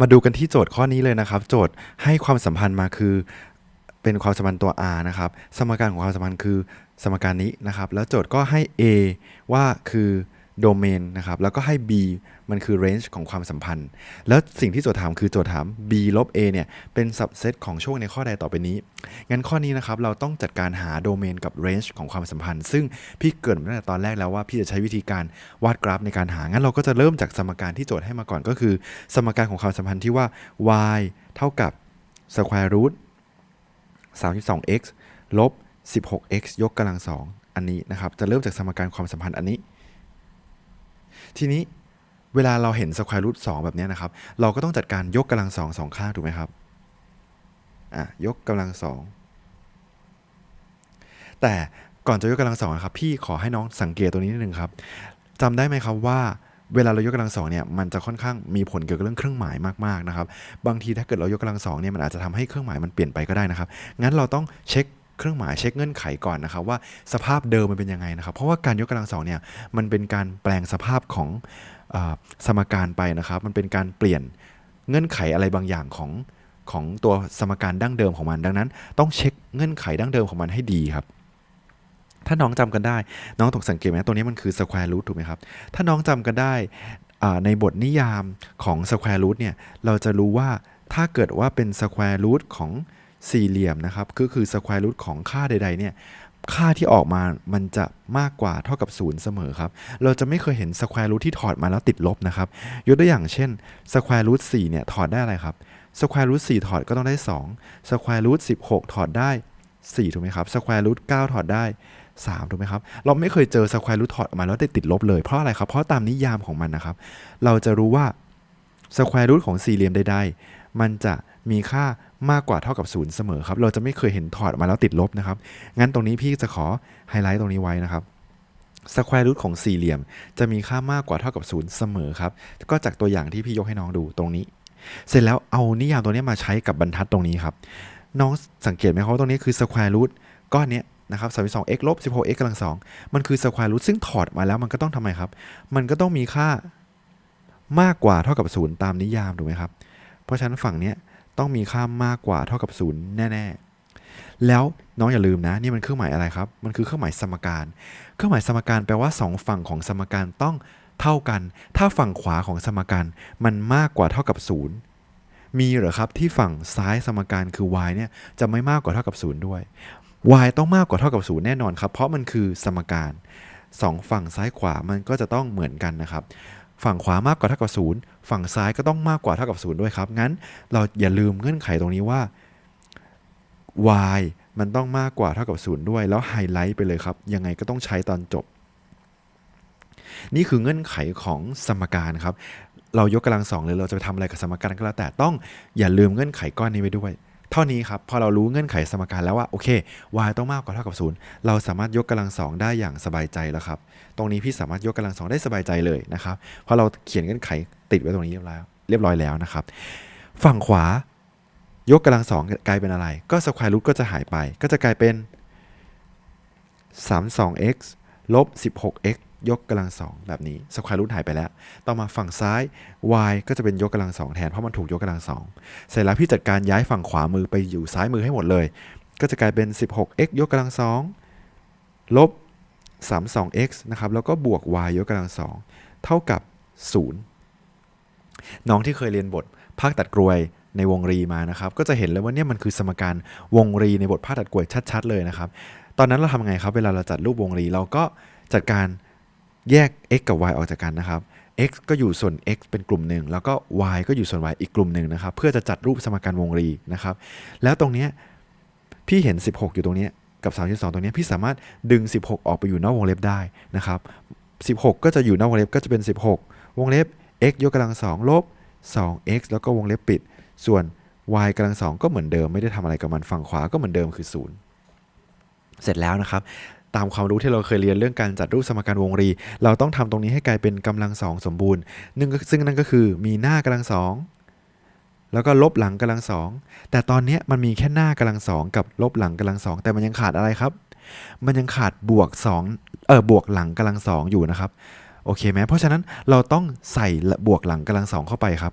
มาดูกันที่โจทย์ข้อนี้เลยนะครับ โจทย์ให้ความสัมพันธ์มาคือ เป็นความสัมพันธ์ตัว r นะครับ สมการของความสัมพันธ์คือ สมการนี้นะครับ แล้วโจทย์ก็ให้ a ว่าคือ โดเมนนะครับแล้วก็ให้ b มันคือ range ของความสัมพันธ์ แล้วสิ่งที่โจทย์ถามคือโจทย์ถาม b ลบ a เนี่ยเป็น subset ของช่วงในข้อใดต่อไปนี้ งั้นข้อนี้นะครับเราต้องจัดการหาโดเมนกับ range ของความสัมพันธ์ ซึ่งพี่เกิดมาตั้งแต่ตอนแรกแล้วว่าพี่จะใช้วิธีการวาดกราฟในการหา งั้นเราก็จะเริ่มจากสมการที่โจทย์ให้มาก่อนก็คือ สมการของความสัมพันธ์ที่ว่า y เท่ากับ square root 32x ลบ 16x ยกกำลังสองอันนี้นะครับจะเริ่มจากสมการความสัมพันธ์อันนี้ ทีนี้เวลาเราเห็น square root 2แบบนี้นะครับ เราก็ต้องจัดการยกกำลังสองสองข้างถูกไหมครับอะยกกำลังสองแต่ก่อนจะยกกำลังสองครับพี่ขอให้น้องสังเกตตัวนี้นิดนึงครับจำได้ไหมครับว่าเวลาเรายกกำลังสองเนี่ยมันจะค่อนข้างมีผลเกี่ยวกับเรื่องเครื่องหมายมากๆนะครับบางทีถ้าเกิดเรายกกำลังสองเนี่ยมันอาจจะทำให้เครื่องหมายมันเปลี่ยนไปก็ได้นะครับงั้นเราต้องเช็ค เครื่องหมายเช็คเงื่อนไขก่อนนะครับว่าสภาพเดิมมันเป็นยังไงนะครับ เพราะว่าการยกกำลังสองเนี่ยมันเป็นการแปลงสภาพของอสมการไปนะครับ มันเป็นการเปลี่ยนเงื่อนไขอะไรบางอย่างของของตัวสมการดั้งเดิมของมัน ดังนั้น ต้องเช็คเงื่อนไขดั้งเดิมของมันให้ดีครับถ้าน้องจำกันได้ น้องต้องสังเกตไหมตัวนี้มันคือ square root ถูกไหมครับ ถ้าน้องจำกันได้ในบทนิยามของ square root เนี่ย เราจะรู้ว่าถ้าเกิดว่าเป็น square root ของ สี่เหลี่ยมนะครับก็คือ square root ของค่าใดๆเนี่ยค่าที่ออกมามันจะมากกว่าเท่ากับศูนย์เสมอครับ เราจะไม่เคยเห็น square root ที่ถอดมาแล้วติดลบนะครับ ยกตัวอย่างเช่น square root 4เนี่ยถอดได้อะไรครับ square root 4ถอดก็ต้องได้2 square root 16 ถอดได้ 4 ถูกไหมครับ square root 9ถอดได้ 3 ถูกไหมครับ เราไม่เคยเจอ square root ถอดออกมาแล้วได้ติดลบเลย เพราะอะไรครับ เพราะตามนิยามของมันนะครับ เราจะรู้ว่า square root ของสี่เหลี่ยมใดๆ มันจะมีค่า มากกว่าเท่ากับ0เสมอครับ เราจะไม่เคยเห็นถอดออกมาแล้วติดลบนะครับ งั้นตรงนี้พี่จะขอไฮไลท์ตรงนี้ไว้นะครับ square root ของสี่เหลี่ยม จะมีค่ามากกว่าเท่ากับ0เสมอครับ ก็จากตัวอย่างที่พี่ยกให้น้องดูตรงนี้ เสร็จแล้วเอานิยามตัวนี้มาใช้กับบรรทัดตรงนี้ครับ น้องสังเกตไหมครับว่าตรงนี้คือ square root ก้อนเนี้ยนะครับ32 x ลบ16 x กำลังสองมันคือ square root ซึ่งถอดมาแล้วมันก็ต้องทำไมครับ มันก็ต้องมีค่ามากกว่าเท่ากับ0ตามนิยามถูกไหมครับ เพราะฉะนั้นฝั่งเนี้ย ต้องมีค่ามากกว่าเท่ากับ0แน่ ๆ แล้วน้องอย่าลืมนะนี่มันเครื่องหมายอะไรครับ มันคือเครื่องหมายสมการ เครื่องหมายสมการแปลว่า 2 ฝั่งของสมการต้องเท่ากัน ถ้าฝั่งขวาของสมการมันมากกว่าเท่ากับ0มีเหรอครับที่ฝั่งซ้ายสมการคือ y เนี่ยจะไม่มากกว่าเท่ากับ 0 ด้วย y ต้องมากกว่าเท่ากับ 0 แน่นอนครับ เพราะมันคือสมการ 2 ฝั่งซ้ายขวามันก็จะต้องเหมือนกันนะครับ ฝั่งขวามากกว่าเท่ากับ 0 ฝั่งซ้ายก็ต้องมากกว่าเท่ากับ 0 ด้วยครับ งั้นเราอย่าลืมเงื่อนไขตรงนี้ว่า y มันต้องมากกว่าเท่ากับ 0 ด้วย แล้วไฮไลท์ไปเลยครับ ยังไงก็ต้องใช้ตอนจบ นี่คือเงื่อนไขของสมการครับ เรายกกำลังสองเลยเราจะไปทำอะไรกับสมการก็แล้วแต่ต้องอย่าลืมเงื่อนไขก้อนนี้ไว้ด้วย เท่านี้ครับ พอเรารู้เงื่อนไขสมการแล้วว่า โอเค y ต้องมากกว่าเท่ากับ 0 เราสามารถยกกำลังสองได้อย่างสบายใจแล้วครับ ตรงนี้พี่สามารถยกกำลังสองได้สบายใจเลยนะครับเพราะเราเขียนเงื่อนไขติดไว้ตรงนี้เรียบร้อยแล้วเรียบร้อยแล้วนะครับ ฝั่งขวายกกำลังสองกลายเป็นอะไร ก็สแควร์รูทก็จะหายไป ก็จะกลายเป็น 32x ลบ 16x ยกกำลังสองแบบนี้สแควร์รูทหายไปแล้ว ต่อมาฝั่งซ้าย y ก็จะเป็นยกกำลังสองแทนเพราะมันถูกยกกำลังสองเสร็จแล้วพี่จัดการย้ายฝั่งขวามือไปอยู่ซ้ายมือให้หมดเลย ก็จะกลายเป็น 16x ยกกำลังสองลบ 32x นะครับแล้วก็บวก y ยกกำลังสองเท่ากับ 0 น้องที่เคยเรียนบทภาคตัดกรวยในวงรีมานะครับ ก็จะเห็นเลยว่าเนี่ยมันคือสมการวงรีในบทภาคตัดกรวยชัด ๆ เลยนะครับ ตอนนั้นเราทำไงครับ เวลาเราจัดรูปวงรีเราก็จัดการ แยก x กับ y ออกจากกันนะครับ x ก็อยู่ส่วน x เป็นกลุ่มหนึ่ง แล้วก็ y ก็อยู่ส่วน y อีกกลุ่มหนึ่งนะครับ เพื่อจะจัดรูปสมการวงรีนะครับ แล้วตรงเนี้ยพี่เห็น 16 อยู่ตรงเนี้ยกับ32ตรงนี้พี่สามารถดึง 16 ออกไปอยู่นอกวงเล็บได้นะครับ 16 ก็จะอยู่นอกวงเล็บก็จะเป็น 16 วงเล็บ x ยกกำลังสองลบ 2x แล้วก็วงเล็บปิด ส่วน y กำลังสองก็เหมือนเดิมไม่ได้ทำอะไรกับมันฝั่งขวาก็เหมือนเดิมคือ 0 เสร็จแล้วนะครับ ตามความรู้ที่เราเคยเรียนเรื่องการจัดรูปสมการวงรี เราต้องทำตรงนี้ให้กลายเป็นกำลังสองสมบูรณ์นึ่งซึ่งนั่นก็คือมีหน้ากำลังสองแล้วก็ลบหลังกำลังสองแต่ตอนนี้มันมีแค่หน้ากำลังสองกับลบหลังกำลังสองแต่มันยังขาดอะไรครับ มันยังขาดบวก2เออบวกหลังกำลังสองอยู่นะครับโอเคไหมเพราะฉะนั้นเราต้องใส่บวกหลังกำลังสองเข้าไปครับ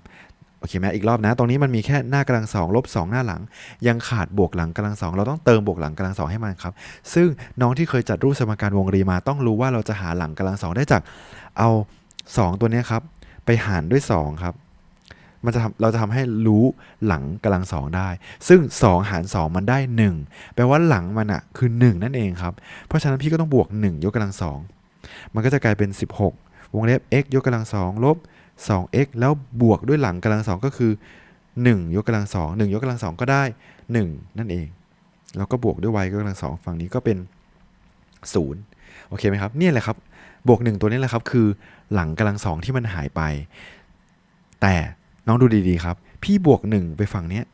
โอเคไหมอีกรอบนะ ตรงนี้มันมีแค่หน้ากำลังสองลบสองหน้าหลัง ยังขาดบวกหลังกำลังสองเราต้องเติมบวกหลังกำลังสองให้มันครับ ซึ่งน้องที่เคยจัดรูปสมการวงรีมาต้องรู้ว่าเราจะหาหลังกำลังสองได้จากเอา 2 ตัวนี้ครับ ไปหารด้วย 2 ครับ มันจะทำเราจะทำให้รู้หลังกำลังสองได้ ซึ่ง 2 หาร 2 มันได้ 1 แปลว่าหลังมันอะคือ 1 นั่นเองครับ เพราะฉะนั้นพี่ก็ต้องบวก 1 ยกกำลังสองมันก็จะกลายเป็น 16 วงเล็บ x ยกกำลังสองลบ 2x แล้วบวกด้วยหลังกำลังสองก็คือ 1 ยกกำลังสอง1ยกกำลังสองก็ได้ 1 นั่นเอง แล้วก็บวกด้วย y ยกกำลังสองฝั่งนี้ก็เป็น 0 โอเคไหมครับเนี่ยแหละครับ บวก 1 ตัวนี้แหละครับ คือหลังกำลังสองที่มันหายไป แต่น้องดูดีๆครับ พี่บวก 1 ไปฝั่งเนี้ย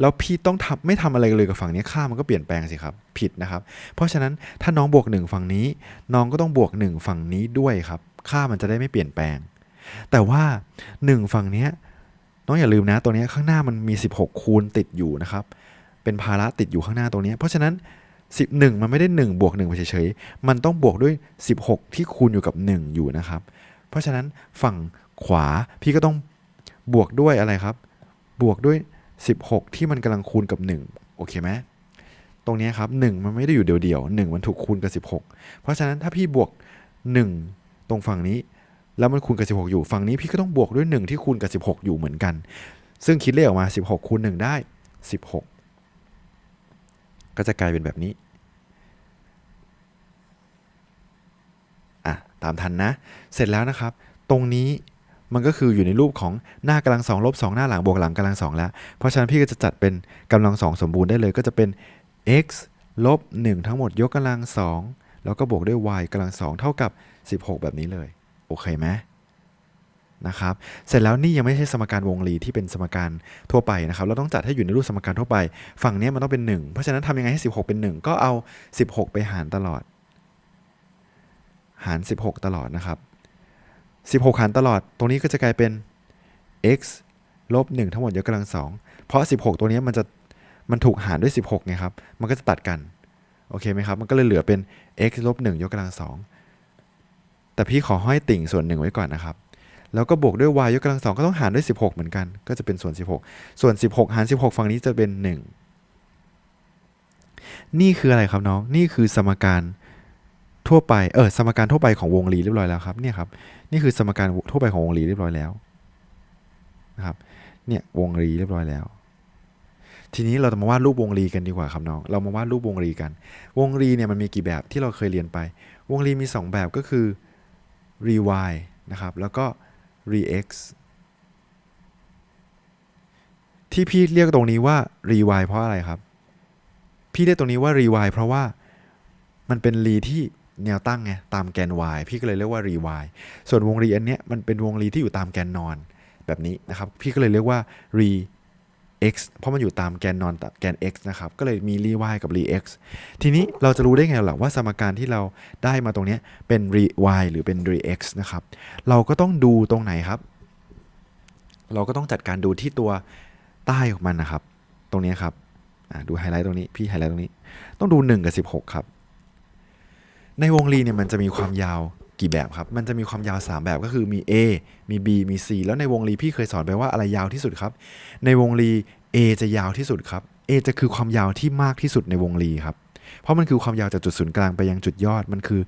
แล้วพี่ต้องทำไม่ทำอะไรเลยกับฝั่งนี้ค่ามันก็เปลี่ยนแปลงสิครับ ผิดนะครับ เพราะฉะนั้นถ้าน้องบวก 1 ฝั่งนี้ น้องก็ต้องบวก 1 ฝั่งนี้ด้วยครับ ค่ามันจะได้ไม่เปลี่ยนแปลง แต่ว่า 1 ฝั่งเนี้ยน้องอย่าลืมนะตัวนี้ข้างหน้ามันมี 16 คูณติดอยู่นะครับ เป็นภาระติดอยู่ข้างหน้าตรงนี้ เพราะฉะนั้น 11 มันไม่ได้ 1 บวก1ไปเฉยๆ มันต้องบวกด้วย 16 ที่คูณอยู่กับ 1 อยู่นะครับ เพราะฉะนั้นฝั่งขวาพี่ก็ต้องบวกด้วยอะไรครับ บวกด้วย 16 ที่มันกำลังคูณกับ 1 โอเคไหมตรงนี้ครับ 1 มันไม่ได้อยู่เดียวๆ1มันถูกคูณกับ 16 เพราะฉะนั้นถ้าพี่บวก 1 ตรงฝั่งนี้ แล้วมันคูณกับ 16 อยู่ ฝั่งนี้พี่ก็ต้องบวกด้วย 1 ที่คูณกับ 16 อยู่เหมือนกัน ซึ่งคิดเลขออกมา 16คูณ1ได้ 16 ก็จะกลายเป็นแบบนี้อะตามทันนะ เสร็จแล้วนะครับ ตรงนี้มันก็คืออยู่ในรูปของหน้ากำลังสองลบสองหน้าหลังบวกหลังกำลังสองแล้ว เพราะฉะนั้นพี่ก็จะจัดเป็นกำลังสองสมบูรณ์ได้เลยก็จะเป็น x ลบ1ทั้งหมดยกกำลังสองแล้วก็บวกด้วย y กำลังสองเท่ากับ 16 แบบนี้เลย โอเคไหมนะครับ เสร็จแล้วนี่ยังไม่ใช่สมการวงรีที่เป็นสมการทั่วไปนะครับ เราต้องจัดให้อยู่ในรูปสมการทั่วไป ฝั่งนี้มันต้องเป็น 1 เพราะฉะนั้นทำยังไงให้ 16 เป็น 1 ก็เอา 16 ไปหารตลอด หาร 16 ตลอดนะครับ 16 หารตลอด ตรงนี้ก็จะกลายเป็น x ลบ1ทั้งหมดยกกำลัง 2 เพราะ 16 ตัวนี้มันจะมันถูกหารด้วย 16ไงครับ มันก็จะตัดกัน โอเคไหมครับ มันก็เลยเหลือเป็น x ลบ1ยกกำลัง2 แต่พี่ขอห้อยติ่งส่วน1ไว้ก่อนนะครับ แล้วก็บวกด้วย y ยกกำลัง2ก็ต้องหารด้วย 16 เหมือนกัน ก็จะเป็นส่วน 16 ส่วน 16 หาร 16 ฝั่งนี้จะเป็น 1 นี่คืออะไรครับน้อง นี่คือสมการทั่วไป เออ สมการทั่วไปของวงรีเรียบร้อยแล้วครับ เนี่ยครับ นี่คือสมการทั่วไปของวงรีเรียบร้อยแล้วนะครับ เนี่ยวงรีเรียบร้อยแล้ว ทีนี้เราจะมาวาดรูปวงรีกันดีกว่าครับน้อง เรามาวาดรูปวงรีกัน วงรีเนี่ยมันมีกี่แบบที่เราเคยเรียนไป วงรีมี 2 แบบก็คือ re y นะครับ แล้วก็ re x ที่พี่เรียกตรงนี้ว่า re y เพราะอะไรครับ พี่เรียกตรงนี้ว่า re y เพราะว่ามันเป็นรีที่แนวตั้งไงตามแกน y พี่ก็เลยเรียกว่า re y ส่วนวงรีอันเนี้ยมันเป็นวงรีที่อยู่ตามแกนนอนแบบนี้นะครับ พี่ก็เลยเรียกว่า re x เพราะมันอยู่ตามแกนนอนแกน x นะครับ ก็เลยมี re y กับ re x ทีนี้เราจะรู้ได้ไงล่ะว่าสมการที่เราได้มาตรงนี้เป็น re y หรือเป็น re x นะครับ เราก็ต้องดูตรงไหนครับ เราก็ต้องจัดการดูที่ตัวใต้ของมันนะครับ ตรงนี้ครับดูไฮไลท์ตรงนี้ พี่ไฮไลท์ตรงนี้ ต้องดู 1 กับ 16 ครับ ในวงรีเนี่ยมันจะมีความยาวกี่แบบครับ มันจะมีความยาว 3 แบบก็คือมี A มี B มี C แล้วในวงรีพี่เคยสอนไปว่าอะไรยาวที่สุดครับ ในวงรี A จะยาวที่สุดครับ A จะคือความยาวที่มากที่สุดในวงรีครับ เพราะมันคือความยาวจากจุดศูนย์กลางไปยังจุดยอด มันคือ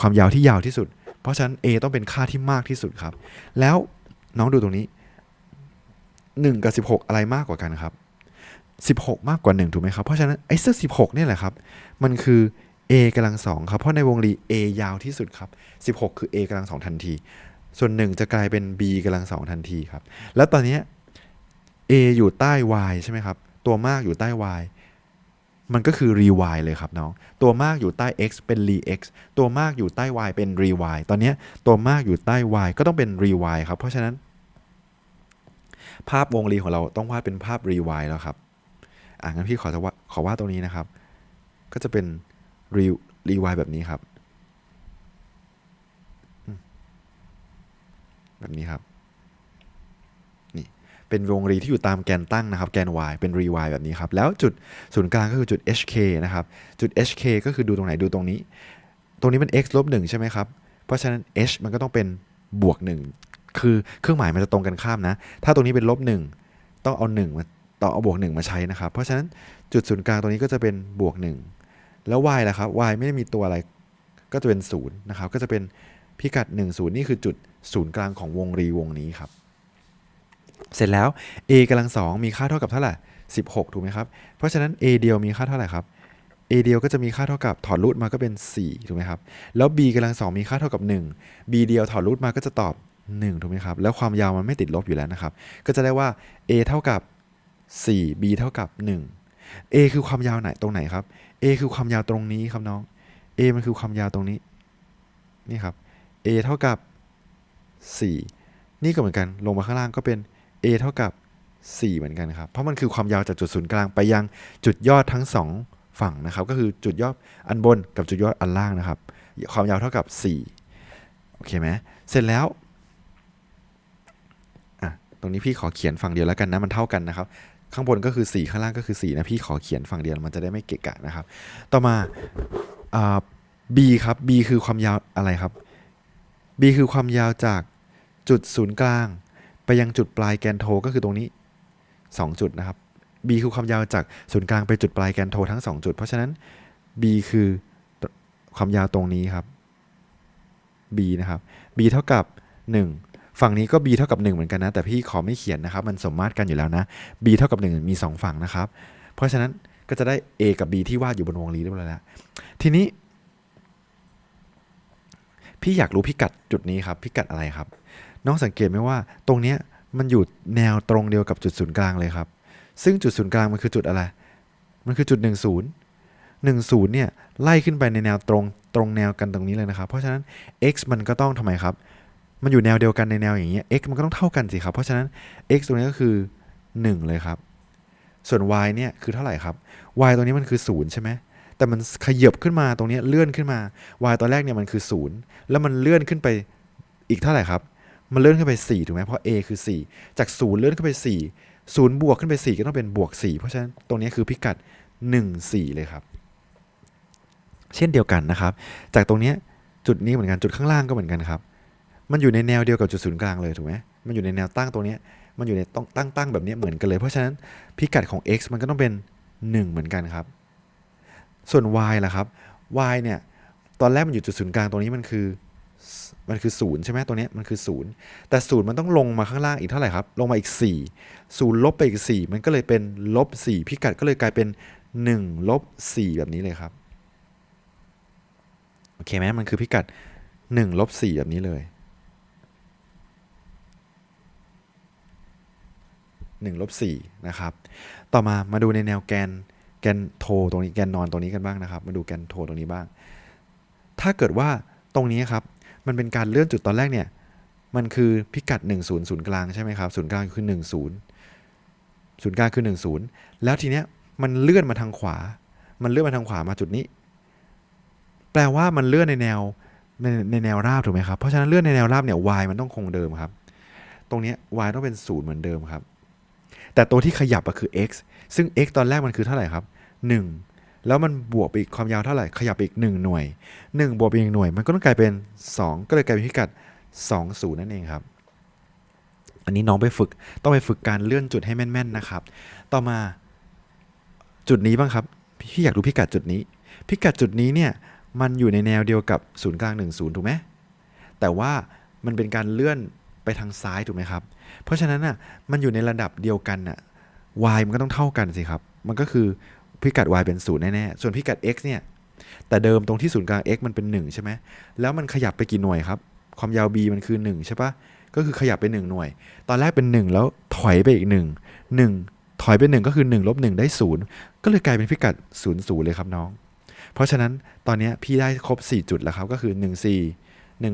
ความยาวที่ยาวที่สุด เพราะฉะนั้น A ต้องเป็นค่าที่มากที่สุดครับ แล้วน้องดูตรงนี้ 1 กับ 16 อะไรมากกว่ากันครับ 16 มากกว่า 1 ถูกไหมครับ เพราะฉะนั้นไอ้เสื้อ16เนี่ยแหละครับ มันคือ a กำลังสองครับ เพราะในวงรี a ยาวที่สุดครับ 16 คือ a กำลังสองทันที ส่วน 1 จะกลายเป็น b กำลังสองทันทีครับ แล้วตอนนี้ a อยู่ใต้ y ใช่ไหมครับ ตัวมากอยู่ใต้ y มันก็คือ re y เลยครับน้อง ตัวมากอยู่ใต้ x เป็น re x ตัวมากอยู่ใต้ y เป็น re y ตอนนี้ตัวมากอยู่ใต้ y ก็ต้องเป็น re y ครับ เพราะฉะนั้น ภาพวงรีของเราต้องวาดเป็นภาพ re y แล้วครับ อะงั้นพี่ขอจะวาดขอวาดตรงนี้นะครับ ก็จะเป็นรีรีวายแบบนี้ครับ แบบนี้ครับ เป็นวงรีที่อยู่ตามแกนตั้งนะครับ แกน y เป็นรีวายแบบนี้ครับ แล้วจุดศูนย์กลางก็คือจุด hk นะครับ จุด hk ก็คือดูตรงไหนดูตรงนี้ ตรงนี้เป็น x ลบหนึ่งใช่ไหมครับ เพราะฉะนั้น h มันก็ต้องเป็นบวกหนึ่งคือเครื่องหมายมันจะตรงกันข้ามนะ ถ้าตรงนี้เป็นลบหนึ่งต้องเอาหนึ่งมาต้อเอาบวกหนึ่งมาใช้นะครับ เพราะฉะนั้นจุดศูนย์กลางตรงนี้ก็จะเป็นบวกหนึ่งแล้ว y ล่ะครับ y ไม่ได้มีตัวอะไรก็จะเป็นศูนย์นะครับ ก็จะเป็นพิกัด 1 0 นี่คือจุดศูนย์กลางของวงรีวงนี้ครับ เสร็จแล้ว a กำลังสองมีค่าเท่ากับเท่าไหร่16 ถูกไหมครับ เพราะฉะนั้น a เดียวมีค่าเท่าไหร่ครับ a เดียวก็จะมีค่าเท่ากับถอดรูทมาก็เป็น 4 ถูกไหมครับ แล้ว b กำลังสองมีค่าเท่ากับ 1 b เดียวถอดรูทมาก็จะตอบ 1 ถูกไหมครับ แล้วความยาวมันไม่ติดลบอยู่แล้วนะครับ ก็จะได้ว่า a เท่ากับ 4 b เท่ากับ 1 a คือความยาวไหนตรงไหนครับ a คือความยาวตรงนี้ครับน้อง a มันคือความยาวตรงนี้ นี่ครับ a เท่ากับ 4 นี่ก็เหมือนกัน ลงมาข้างล่างก็เป็น a เท่ากับ 4 เหมือนกันครับ เพราะมันคือความยาวจากจุดศูนย์กลางไปยังจุดยอดทั้ง 2 ฝั่งนะครับ ก็คือจุดยอดอันบนกับจุดยอดอันล่างนะครับ ความยาวเท่ากับ 4 โอเคไหมเสร็จแล้วอะตรงนี้พี่ขอเขียนฝั่งเดียวแล้วกันนะ มันเท่ากันนะครับ ข้างบนก็คือ 4 ข้างล่างก็คือ 4 นะ พี่ขอเขียนฝั่งเดียวมันจะได้ไม่เกะกะนะครับ ต่อมาอ่า b ครับ b คือความยาวอะไรครับ b คือความยาวจากจุดศูนย์กลาง ไปยังจุดปลายแกนโทก็คือตรงนี้ 2 จุดนะครับ b คือความยาวจากศูนย์กลางไปจุดปลายแกนโททั้ง 2 จุด เพราะฉะนั้น b คือความยาวตรงนี้ครับ b นะครับ b เท่ากับ 1 ฝั่งนี้ก็ b เท่ากับ 1 เหมือนกันนะ แต่พี่ขอไม่เขียนนะครับ มันสมมาตรกันอยู่แล้วนะ b เท่ากับ 1 มี 2 ฝั่งนะครับ เพราะฉะนั้นก็จะได้ a กับ b ที่วาดอยู่บนวงรีเรียบร้อยแล้ว ทีนี้ พี่อยากรู้พิกัดจุดนี้ครับ พิกัดอะไรครับ น้องสังเกตไหมว่า ตรงเนี้ยมันอยู่แนวตรงเดียวกับจุดศูนย์กลางเลยครับ ซึ่งจุดศูนย์กลางมันคือจุดอะไร มันคือจุด 10 10เนี่ยไล่ขึ้นไปในแนวตรงตรงแนวกันตรงนี้เลยนะครับ เพราะฉะนั้น x มันก็ต้องทำไมครับ มันอยู่แนวเดียวกันในแนวอย่างเงี้ย x มันก็ต้องเท่ากันสิครับ เพราะฉะนั้น x ตรงนี้ก็คือ 1 เลยครับ ส่วน y เนี่ยคือเท่าไหร่ครับ y ตรงนี้มันคือ 0 ใช่ไหมแต่มันขยับขึ้นมาตรงนี้เลื่อนขึ้นมา y ตอนแรกเนี่ยมันคือ 0 แล้วมันเลื่อนขึ้นไปอีกเท่าไหร่ครับ มันเลื่อนขึ้นไป4ถูกไหมเพราะ a คือ 4 จาก 0 เลื่อนขึ้นไป 4 0 บวกขึ้นไป 4 ก็ต้องเป็นบวก 4 เพราะฉะนั้นตรงนี้คือพิกัด 1 4 เลยครับ เช่นเดียวกันนะครับ จากตรงนี้จุดนี้เหมือนกันจุดข้างล่างก็เหมือนกันครับ มันอยู่ในแนวเดียวกับจุดศูนย์กลางเลยถูกไหมมันอยู่ในแนวตั้งตรงนี้มันอยู่ในต้องตั้งตั้งแบบนี้เหมือนกันเลย เพราะฉะนั้นพิกัดของ x มันก็ต้องเป็น 1 เหมือนกันครับ ส่วน y ล่ะครับ y เนี่ยตอนแรกมันอยู่จุดศูนย์กลางตรงนี้มันคือ มันคือศูนย์ใช่ไหมตัวนี้มันคือศูนย์แต่ศูนย์มันต้องลงมาข้างล่างอีกเท่าไหร่ครับลงมาอีก4ศูนย์ลบไปอีก 4 มันก็เลยเป็นลบ4พิกัดก็เลยกลายเป็น1ลบ4แบบนี้เลยครับโอเคไหมมันคือพิกัด1ลบ4แบบนี้เลย1ลบ4นะครับ ต่อมามาดูในแนวแกนแกนโทตรงนี้แกนนอนตรงนี้กันบ้างนะครับ มาดูแกนโทตรงนี้บ้าง ถ้าเกิดว่าตรงนี้ครับ มันเป็นการเลื่อนจุดตอนแรกเนี่ยมันคือพิกัด 1 0ศูนย์กลางใช่ไหมครับศูนย์กลางคือ 1 0 ศูนย์กลางคือ 1 0 แล้วทีเนี้ยมันเลื่อนมาทางขวา มันเลื่อนมาทางขวามาจุดนี้ แปลว่ามันเลื่อนในแนวในในแนวราบถูกไหมครับ เพราะฉะนั้นเลื่อนในแนวราบเนี่ย y มันต้องคงเดิมครับ ตรงนี้ y ต้องเป็นศูนย์เหมือนเดิมครับ แต่ตัวที่ขยับก็คือ x ซึ่ง x ตอนแรกมันคือเท่าไหร่ครับ 1 แล้วมันบวกไปอีกความยาวเท่าไหร่ขยับไปอีก 1 หน่วย 1 บวกไปอีกหน่วย มันก็ต้องกลายเป็น 2 ก็เลยกลายเป็นพิกัด 2 0 นั่นเองครับ อันนี้น้องไปฝึกต้องไปฝึกการเลื่อนจุดให้แม่นๆนะครับ ต่อมาจุดนี้บ้างครับพี่อยากรู้พิกัดจุดนี้ พิกัดจุดนี้เนี่ยมันอยู่ในแนวเดียวกับศูนย์กลาง 1 0 ถูกไหมแต่ว่ามันเป็นการเลื่อนไปทางซ้ายถูกไหมครับ เพราะฉะนั้นน่ะมันอยู่ในระดับเดียวกันน่ะ y มันก็ต้องเท่ากันสิครับ มันก็คือ พิกัด y เป็นศูนย์แน่ๆ ส่วนพิกัด x เนี่ย แต่เดิมตรงที่ศูนย์กลาง x มันเป็น 1 ใช่ไหม แล้วมันขยับไปกี่หน่วยครับ ความยาว b มันคือ 1 ใช่ปะก็คือขยับไป 1 หน่วย ตอนแรกเป็น 1 แล้วถอยไปอีก 1 1 ถอยไป 1 ก็คือ1ลบ1ได้ 0 ก็เลยกลายเป็นพิกัด 0 0 เลยครับน้อง เพราะฉะนั้นตอนนี้พี่ได้ครบ 4 จุดแล้วครับ ก็คือ 1 4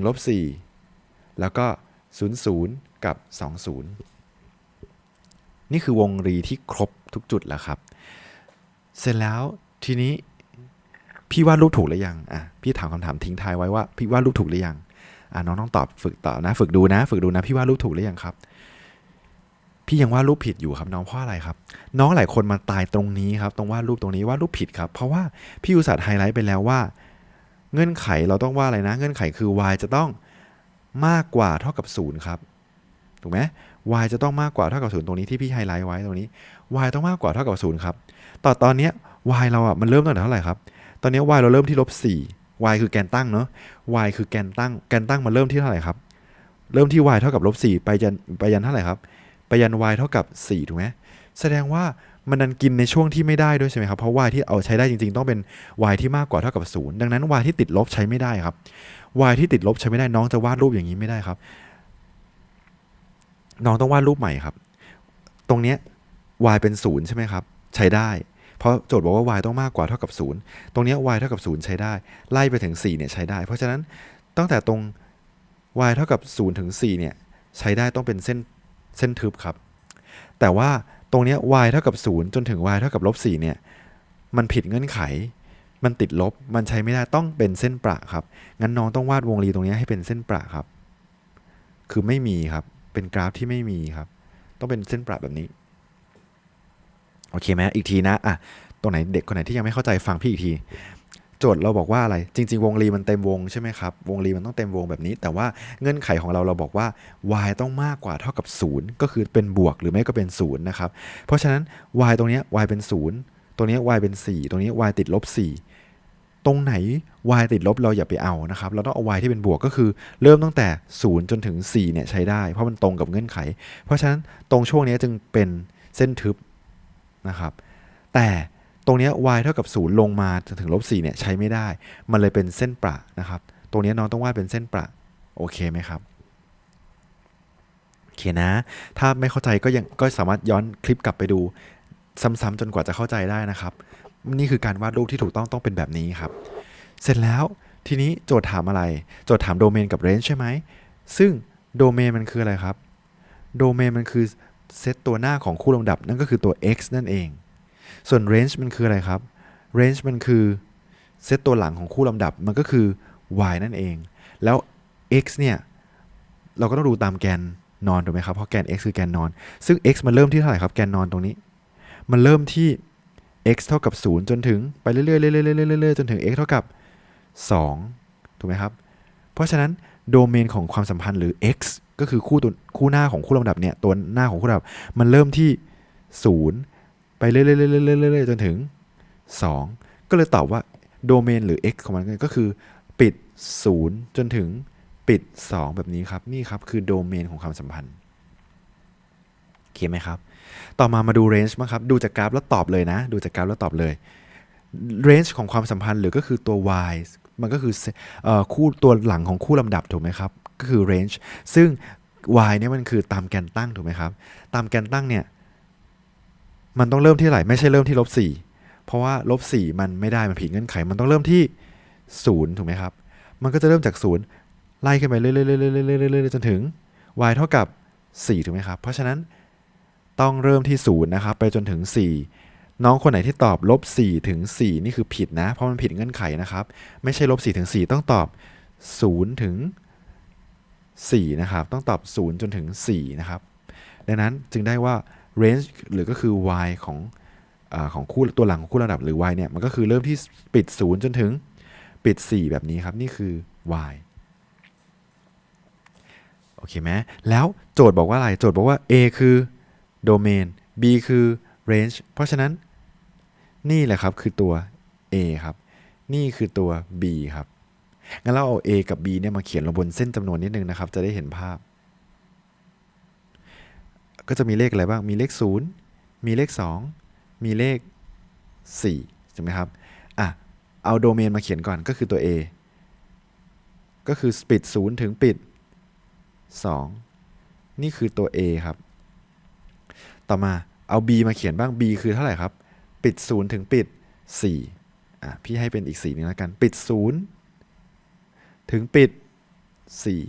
1ลบ4แล้วก็ 0 0 กับ 2 0 นี่คือวงรีที่ครบทุกจุดแล้วครับ เสร็จแล้วทีนี้พี่วาดรูปถูกหรือยังอะพี่ถามคำถามทิ้งท้ายไว้ว่าพี่วาดรูปถูกหรือยังอะน้องต้องตอบฝึกต่อนะ ฝึกดูนะ ฝึกดูนะพี่วาดรูปถูกหรือยังครับ พี่ยังวาดรูปผิดอยู่ครับน้องเพราะอะไรครับ น้องหลายคนมาตายตรงนี้ครับ ตรงวาดรูปตรงนี้วาดรูปผิดครับ เพราะว่าพี่อุตส่าห์ไฮไลท์ไปแล้วว่า เงื่อนไขเราต้องว่าอะไรนะ เงื่อนไขคือ y จะต้องมากกว่าเท่ากับ0ครับถูกไหม y จะต้องมากกว่าเท่ากับศูนย์ตรงนี้ที่พี่ไฮไลท์ไว้ตรงนี้ y ต้องมากกว่าเท่ากับศูนย์ครับ ต่อตอนนี้ y เราอะมันเริ่มตั้งแต่เท่าไหร่ครับ ตอนนี้ y เราเริ่มที่ลบสี่ y คือแกนตั้งเนาะ y คือแกนตั้ง แกนตั้งมันเริ่มที่เท่าไหร่ครับ เริ่มที่ y เท่ากับลบสี่ไปยันไปยันเท่าไหร่ครับ ไปยัน y เท่ากับสี่ถูกไหมแสดงว่ามันดันกินในช่วงที่ไม่ได้ด้วยใช่ไหมครับ เพราะ y ที่เอาใช้ได้จริง ๆ ต้องเป็น y ที่มากกว่าเท่ากับศูนย์ดังนั้น y ที่ติดลบใช้ไม่ได้ครับ y ที่ติดลบใช้ไม่ได้น้องจะวาดรูปอย่างนี้ไม่ได้ครับ น้องต้องวาดรูปใหม่ครับ ตรงเนี้ย y เป็นศูนย์ใช่ไหมครับ ใช้ได้ เพราะโจทย์บอกว่า y ต้องมากกว่าเท่ากับศูนย์ตรงนี้ y เท่ากับศูนย์ใช้ได้ ไล่ไปถึง4เนี่ยใช้ได้ เพราะฉะนั้นตั้งแต่ตรง y เท่ากับ0ถึง4เนี่ยใช้ได้ต้องเป็นเส้นเส้นทึบครับ แต่ว่าตรงนี้ y เท่ากับ 0 จนถึง y เท่ากับลบ4เนี่ยมันผิดเงื่อนไข มันติดลบ มันใช้ไม่ได้ต้องเป็นเส้นประครับ งั้นน้องต้องวาดวงรีตรงนี้ให้เป็นเส้นประครับ คือไม่มีครับ เป็นกราฟที่ไม่มีครับ ต้องเป็นเส้นประแบบนี้ โอเคไหมอีกทีนะอะตรงไหนเด็กคนไหนที่ยังไม่เข้าใจฟังพี่อีกทีโจทย์เราบอกว่าอะไร จริง ๆ วงรีมันเต็มวงใช่ไหมครับ วงรีมันต้องเต็มวงแบบนี้ แต่ว่าเงื่อนไขของเราเราบอกว่า y ต้องมากกว่าเท่ากับ 0 ก็คือเป็นบวกหรือไม่ก็เป็น0นะครับ เพราะฉะนั้น y ตรงนี้ y เป็น 0 ตรงนี้ y เป็น 4 ตรงนี้ y ติดลบ 4 ตรงไหน y ติดลบเราอย่าไปเอานะครับ เราต้องเอา y ที่เป็นบวกก็คือ เริ่มตั้งแต่ 0 จนถึง4เนี่ยใช้ได้ เพราะมันตรงกับเงื่อนไข เพราะฉะนั้นตรงช่วงนี้จึงเป็นเส้นทึบ นะครับแต่ตรงนี้ y เท่ากับ 0 ลงมาจนถึงลบ4เนี่ยใช้ไม่ได้ มันเลยเป็นเส้นประนะครับตรงนี้น้องต้องวาดเป็นเส้นประโอเคไหมครับโอเคนะ ถ้าไม่เข้าใจก็ยังก็สามารถย้อนคลิปกลับไปดู ซ้ำๆจนกว่าจะเข้าใจได้นะครับ นี่คือการวาดรูปที่ถูกต้องต้องเป็นแบบนี้ครับ เสร็จแล้วทีนี้โจทย์ถามอะไร โจทย์ถามโดเมนกับเรนจ์ใช่ไหมซึ่งโดเมนมันคืออะไรครับ โดเมนมันคือ เซตตัวหน้าของคู่ลำดับนั่นก็คือตัว x นั่นเอง ส่วน range มันคืออะไรครับ range มันคือเซตตัวหลังของคู่ลำดับมันก็คือ y นั่นเอง แล้ว x เนี่ย เราก็ต้องดูตามแกนนอนถูกไหมครับ เพราะแกน x คือแกนนอน ซึ่ง x มันเริ่มที่เท่าไหร่ครับ แกนนอนตรงนี้ มันเริ่มที่ x เท่ากับ 0 จนถึงไปเรื่อยๆเรื่อยๆเรื่อยๆๆจนถึง x เท่ากับ 2 ถูกไหมครับ เพราะฉะนั้น โดเมนของความสัมพันธ์หรือ x ก็คือคู่ตัวคู่หน้าของคู่ลำดับเนี่ยตัวหน้าของคู่ลำดับ มันเริ่มที่ 0 ไปเรื่อยๆเรื่อยๆๆจนถึง 2 ก็เลยตอบว่าโดเมนหรือ x ของมันก็คือปิด 0 จนถึงปิด 2 แบบนี้ครับนี่ครับคือโดเมนของความสัมพันธ์โอเคไหมครับ ต่อมามาดู range บ้างครับดูจากกราฟแล้วตอบเลยนะ ดูจากกราฟแล้วตอบเลย range ของความสัมพันธ์หรือก็คือตัว y มันก็คือคู่ตัวหลังของคู่ลำดับถูกไหมครับ ก็คือ range ซึ่ง y เนี่ยมันคือตามแกนตั้งถูกไหมครับ ตามแกนตั้งเนี่ย มันต้องเริ่มที่ไหร่ไม่ใช่เริ่มที่ลบสี่เพราะว่าลบสี่มันไม่ได้มันผิดเงื่อนไข มันต้องเริ่มที่ศูนย์ถูกไหมครับ มันก็จะเริ่มจากศูนย์ไล่ขึ้นไปเรื่อยๆเรื่อยๆเรื่อยๆเรื่อยๆจนถึง y เท่ากับ4ถูกไหมครับ เพราะฉะนั้นต้องเริ่มที่0นะครับไปจนถึง 4 น้องคนไหนที่ตอบลบ4ถึง4นี่คือผิดนะ เพราะมันผิดเงื่อนไขนะครับ ไม่ใช่ลบ4ถึง4ต้องตอบ0ถึง4นะครับ ต้องตอบ 0 จนถึง 4 นะครับ ดังนั้นจึงได้ว่า range หรือก็คือ y ของอของคู่ตัวหลังของคู่ระดับหรือ y เนี่ย มันก็คือเริ่มที่ปิด 0 จนถึงปิด 4 แบบนี้ครับ นี่คือ y โอเคไหมแล้วโจทย์บอกว่าอะไร โจทย์บอกว่า A คือ domain B คือ range เพราะฉะนั้น นี่แหละครับคือตัว A ครับ นี่คือตัว B ครับ งั้นเราเอา A กับ B เนี่ยมาเขียนลงบนเส้นจำนวนนิดนึงนะครับ จะได้เห็นภาพ ก็จะมีเลขอะไรบ้าง มีเลข 0 มีเลข 2 มีเลข4ใช่ไหมครับ อะ เอาโดเมนมาเขียนก่อนก็คือตัว A ก็คือปิด 0 ถึงปิด 2 นี่คือตัว A ครับ ต่อมาเอา B มาเขียนบ้าง B คือเท่าไหร่ครับ ปิด 0 ถึงปิด4อะพี่ให้เป็นอีก4นึงแล้วกัน ปิด 0 ถึงปิด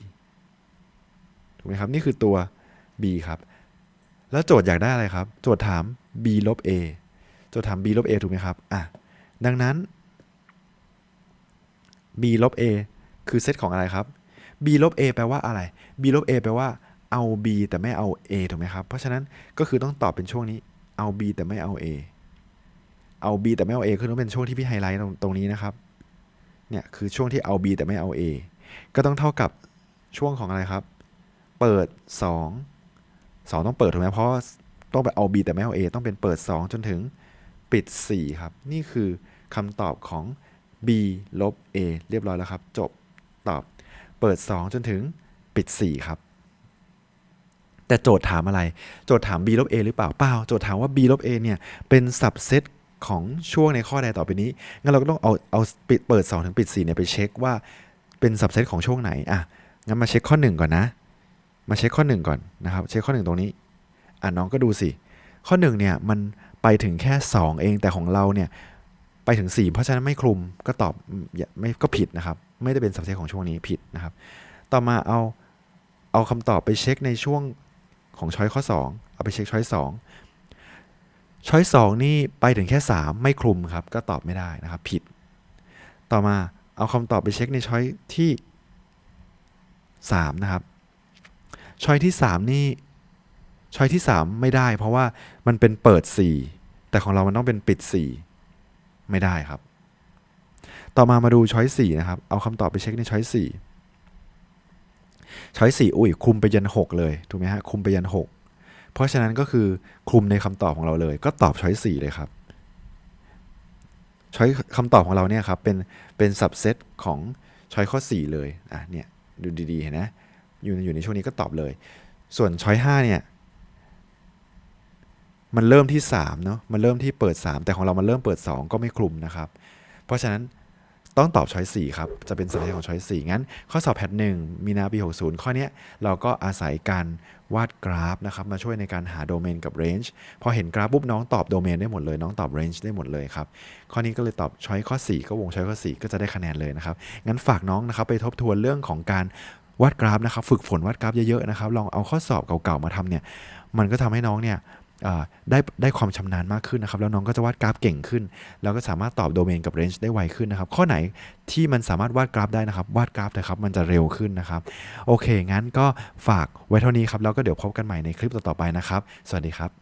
4 ถูกไหมครับ นี่คือตัว B ครับ แล้วโจทย์อยากได้อะไรครับ โจทย์ถาม b ลบ a โจทย์ถาม b ลบ a ถูกไหมครับอะดังนั้น b ลบ a คือเซตของอะไรครับ b ลบ a แปลว่าอะไร b ลบ a แปลว่าเอา b แต่ไม่เอา a ถูกไหมครับ เพราะฉะนั้นก็คือต้องตอบเป็นช่วงนี้ เอา b แต่ไม่เอา a เอา b แต่ไม่เอา a คือต้องเป็นช่วงที่พี่ไฮไลท์ตรงนี้นะครับ เนี่ยคือช่วงที่เอา b แต่ไม่เอา a ก็ต้องเท่ากับช่วงของอะไรครับ เปิด 2 2 ต้องเปิดถูกไหมเพราะต้องไปเอา B แต่ไม่เอา A ต้องเป็นเปิด 2 จนถึงปิด 4 ครับ นี่คือคำตอบของ B ลบ A เรียบร้อยแล้วครับ จบตอบเปิด 2 จนถึงปิด 4 ครับ แต่โจทย์ถามอะไร โจทย์ถาม b ลบ a หรือเปล่าเปล่า โจทย์ถามว่า b ลบ a เนี่ย เป็นสับเซต ของช่วงในข้อใดต่อไปนี้ งั้นเราก็ต้องเอาเอาปิดเปิด2ถึงปิด4เนี่ยไปเช็คว่าเป็นสับเซตของช่วงไหน อะ งั้นมาเช็คข้อ 1 ก่อนนะ มาเช็คข้อ 1 ก่อนนะครับ เช็คข้อ 1 ตรงนี้ อะน้องก็ดูสิ ข้อ 1 เนี่ยมันไปถึงแค่ 2 เอง แต่ของเราเนี่ยไปถึง 4 เพราะฉะนั้นไม่คลุม ก็ตอบไม่ก็ผิดนะครับ ไม่ได้เป็นสับเซตของช่วงนี้ผิดนะครับ ต่อมาเอาเอาคำตอบไปเช็คในช่วงของช้อยข้อ 2 เอาไปเช็คช้อย2 ช้อย2นี่ไปถึงแค่ 3 ไม่คลุมครับ ก็ตอบไม่ได้นะครับ ผิด ต่อมาเอาคำตอบไปเช็คในช้อยที่ 3 นะครับ ช้อยที่ 3 นี่ ช้อยที่ 3 ไม่ได้ เพราะว่ามันเป็นเปิด 4 แต่ของเรามันต้องเป็นปิด 4 ไม่ได้ครับ ต่อมามาดูช้อย4นะครับ เอาคำตอบไปเช็คในช้อย4ช้อยสี่อุ้ยคุมไปยันหกเลย ถูกไหมฮะ คุมไปยันหก เพราะฉะนั้นก็คือคลุมในคำตอบของเราเลย ก็ตอบช้อยสี่เลยครับช้อยคำตอบของเราเนี่ยครับเป็นเป็นสับเซตของช้อยข้อ 4 เลยอะเนี่ยดูดีๆเห็นนะอยู่อยู่ในช่วงนี้ก็ตอบเลย ส่วนช้อย5เนี่ยมันเริ่มที่3เนาะมันเริ่มที่เปิด 3 แต่ของเรามันเริ่มเปิด 2 ก็ไม่คลุมนะครับ เพราะฉะนั้น ต้องตอบช้อย4ครับ จะเป็นสัญญาของช้อย4งั้น ข้อสอบแพทหนึ่งมีนาปี 60 ข้อนี้เราก็อาศัยการวาดกราฟนะครับ มาช่วยในการหาโดเมนกับเรนจ์พอเห็นกราฟปุ๊บน้องตอบโดเมนได้หมดเลย น้องตอบเรนจ์ได้หมดเลยครับ ข้อนี้ก็เลยตอบช้อยข้อ 4 ก็วงช้อยข้อ 4 ก็จะได้คะแนนเลยนะครับ งั้นฝากน้องนะครับไปทบทวนเรื่องของการวาดกราฟนะครับ ฝึกฝนวาดกราฟเยอะๆนะครับ ลองเอาข้อสอบเก่าๆมาทำเนี่ย มันก็ทำให้น้องเนี่ย ได้ได้ความชำนาญมากขึ้นนะครับ แล้วน้องก็จะวาดกราฟเก่งขึ้น แล้วก็สามารถตอบโดเมนกับเรนจ์ได้ไวขึ้นนะครับ ข้อไหนที่มันสามารถวาดกราฟได้นะครับ วาดกราฟนะครับ มันจะเร็วขึ้นนะครับ โอเค งั้นก็ฝากไว้เท่านี้ครับ แล้วก็เดี๋ยวพบกันใหม่ในคลิปต่อๆไปนะครับ สวัสดีครับ